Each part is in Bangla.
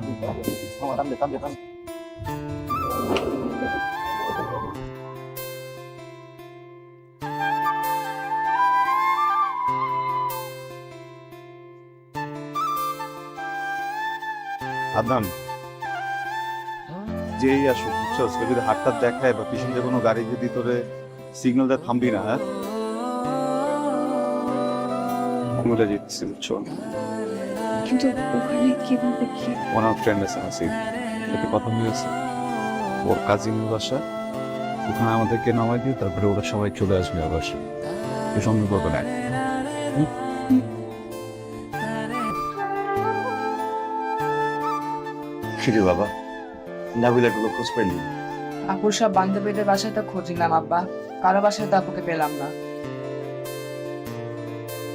দে টান দে টান আদনান যেই আসুক বুঝছ? সে যদি হাতটা দেখায় বা পিছন দিয়ে কোনো গাড়ি যদি তোরে সিগন্যাল দেয় থামবি না হ্যাঁ? যেতেছি বুঝছ? কিন্তু ওখানে কীভাবে কি? ওনার ফ্রেন্ড আছে নাসির সাথে কথা হয়েছে ওর কাজিন বাসা ওখানে আমাদেরকে নামাই দিয়ে তারপরে ওরা সবাই চলে আসবে আবার সঙ্গে করবে না কিরে বাবা? নাবিলার কোনো খোঁজ পাইলি? আপুর সব বান্ধবীদের বাসায় তো খোঁজ নিলাম আব্বা। কারও বাসায় তো আপুকে পেলাম না।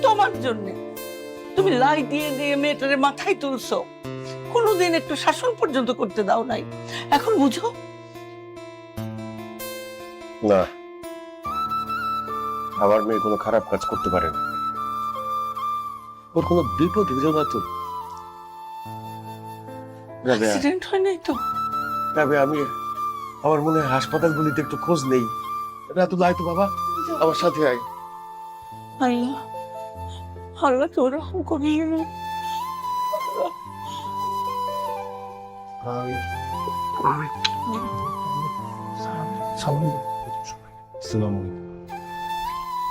তোমার জন্য। তুমি লাই দিয়ে দিয়ে মেয়েটারে মাথায় তুলছো। কোনোদিন একটু শাসন পর্যন্ত করতে দাও নাই। এখন বুঝো? না। আমার মেয়ে কোনো খারাপ কাজ করতে পারে না। ওর কোনো বিপদ হইল না তো। অ্যাক্সিডেন্ট হয় নাই তো? রাবে, আমি আমার মনে হয় হাসপাতালগুলিতে একটু খোঁজ নেই। রাতু লাই তো বাবা। আমার সাথে আয়। আল্লাহ। আল্লাহ তো ওরকম আলাইকুম।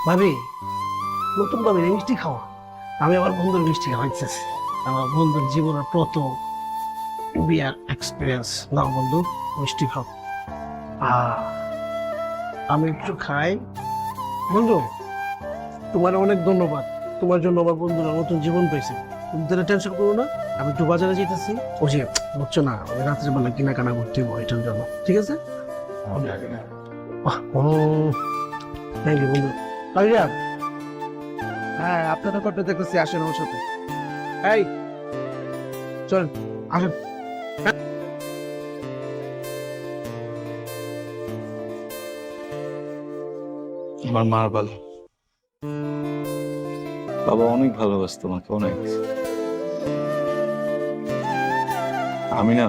ভাবি নতুন ভাবি মিষ্টি খাওয়া। আমি আমার বন্ধুর মিষ্টি খাওয়াইতেছি। আমার বন্ধুর জীবনের প্রথম বিয়ার এক্সপিরিয়েন্স না বন্ধু মিষ্টি খাও। আমি একটু খাই। বন্ধু তোমার অনেক ধন্যবাদ। তোমার জন্য আমার বন্ধুরা নতুন জীবন পেয়েছে। তুমি তাহলে টেনশন করো না আমি একটু বাজারে যেতেছি। ও যে বুঝছ না ওই বেলা কেনাকাটা করতে হব এটার জন্য। ঠিক আছে? থ্যাংক ইউ বন্ধু। কালিয়া হ্যাঁ আপনারা করতে দেখতেছি আসেন আমার সাথে। এই চল আসেন। আমার মার ভালো বাবা অনেক ভালোবাসতো আমাকে, অনেক। আমি না,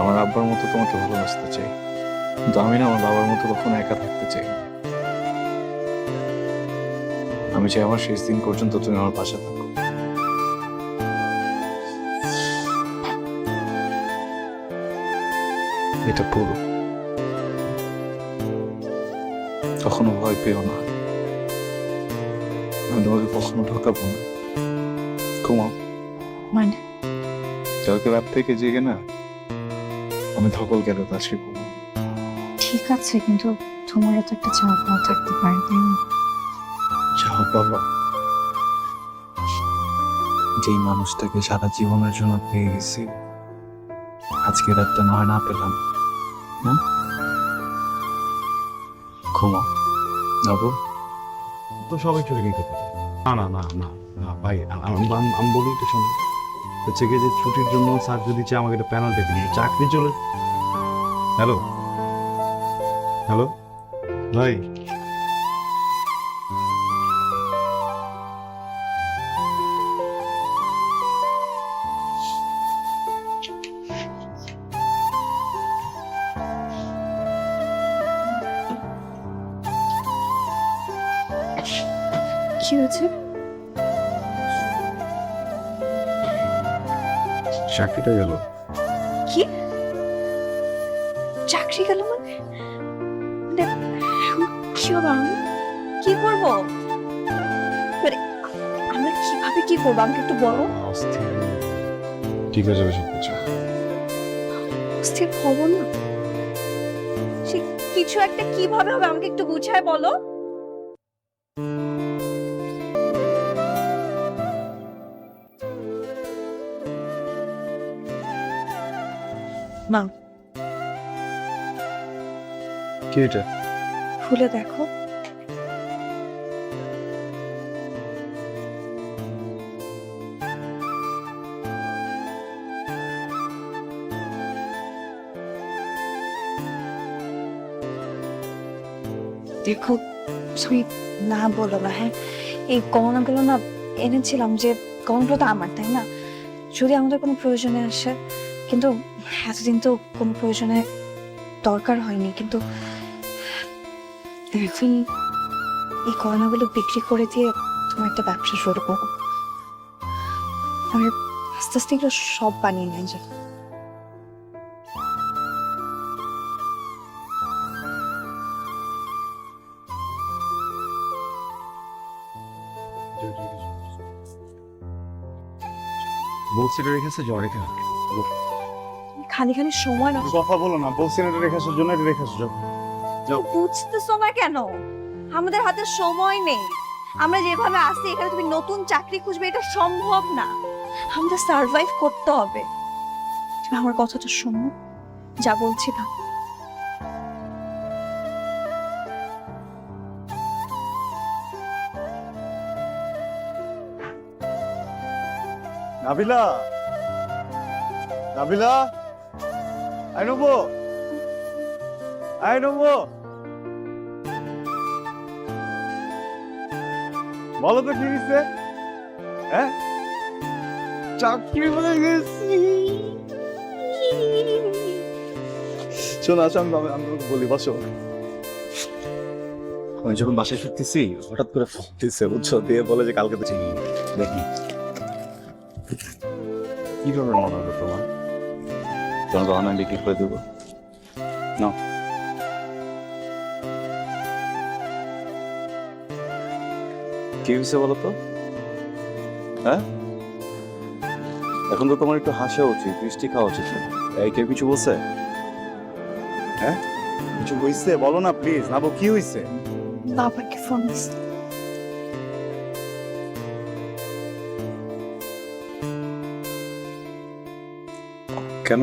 আমার আব্বার মতো তোমাকে ভালোবাসতে চাই। কিন্তু আমি না, আমার বাবার মতো কখনো একা থাকতে চাই আমি চাই আমার শেষ দিন পর্যন্ত তুমি আমার পাশে থাকো। এটা পুরো কখনো ভয় পেও না। আমি তোমাকে কখনো ঠকাবো না ঘুমাও মানে কালকে রাত থেকে জেগে না আমি ধকল গেল আজকে ঘুমাও ঠিক আছে কিন্তু তোমার তো একটা চাপ পাওয়া থাকতে পারে তাই না? যাও বাবা। যেই মানুষটাকে সারা জীবনের জন্য পেয়ে গেছি আজকে রাতটা না হয় না পেলাম। না ঘুমাও যাব তো সবাই চলে পারে না না না না না, ভাই আমি, আমি- বলি তো শোনো। হচ্ছে গিয়ে যে ছুটির জন্য স্যার যদি চায় আমাকে একটা প্যানেল দেখে দিন চাকরি চলে। হ্যালো হ্যালো ভাই। কি হয়েছে? চাকরিটা গেল। কি? চাকরি গেল মানে? কি হবে আমি কি করব? মানে আমরা কীভাবে কি করব? আমাকে একটু বলো। ঠিক আছে সব কিছু স্থির খবর না? সে কিছু একটা কীভাবে হবে আমাকে একটু বুঝায় বলো। কি এটা? খুলে দেখো। দেখো তুমি না বলো না হ্যাঁ? এই গহনাগুলো না এনেছিলাম যে গহনাগুলো তো আমার তাই না? যদি আমাদের কোনো প্রয়োজনে আসে কিন্তু এতদিন তো কোনো প্রয়োজনে দরকার হয়নি, কিন্তু এখন এই গয়নাগুলো বিক্রি করে দিয়ে তোমার একটা ব্যবসা শুরু করব। আমি আস্তে আস্তে এগুলো সব বানিয়ে নিয়ে যাব। বলছি রেখেছে জ্বর রেখে খালি খালি সময় নষ্ট কথা বলো না বলছি এটা রেখেছো জন্য এটা রেখেছো যাও। বুঝতেছো না কেন? আমাদের হাতে সময় নেই। আমরা যেভাবে আসি এখানে তুমি নতুন চাকরি খুঁজবে এটা সম্ভব না। আমাদের সার্ভাইভ করতে হবে। তুমি আমার কথাটা শোনো যা বলছি না নাবিলা! নাবিলা! আই নবো। আই নবো। বলো তো কি হ্যাঁ? চাকরি হয়ে গেছি। শোনো, আসো, আমি আমি- বলি, বসো। আমি যখন বাসায় ফিরতেছি, হঠাৎ করে ফোন দিচ্ছে বুঝছ? দিয়ে বলে যে কালকে তো চিনি দেখি। কীভাবে মনে হলো তোমার গহনা বিক্রি করে দেবো। না কি হয়েছে বলো তো? হ্যাঁ? এখন তো তোমার একটু হাসা উচিত মিষ্টি খাওয়া উচিত। এই কেউ কিছু বলছে? হ্যাঁ? কিছু হয়েছে বলো না প্লিজ নাবো কি হয়েছে বাবাকে ফোন কেন?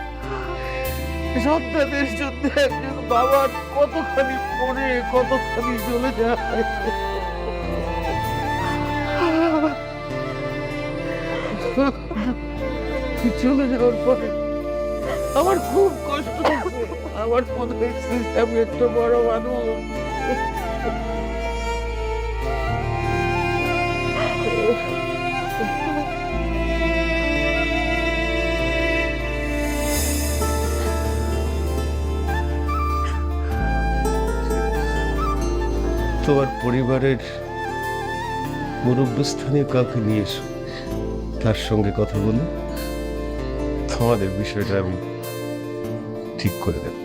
সন্তানের জন্য একজন বাবার কতখানি পড়ে, কতখানি চলে যায়। চলে যাওয়ার পরে আমার খুব কষ্ট আমার মনে হয়েছে আমি একটা বড় মানুষ। তোমার পরিবারের মুরব্বস্থানীয় কাউকে নিয়ে এসো তার সঙ্গে কথা বলুন তোমাদের বিষয়টা আমি ঠিক করে দেব?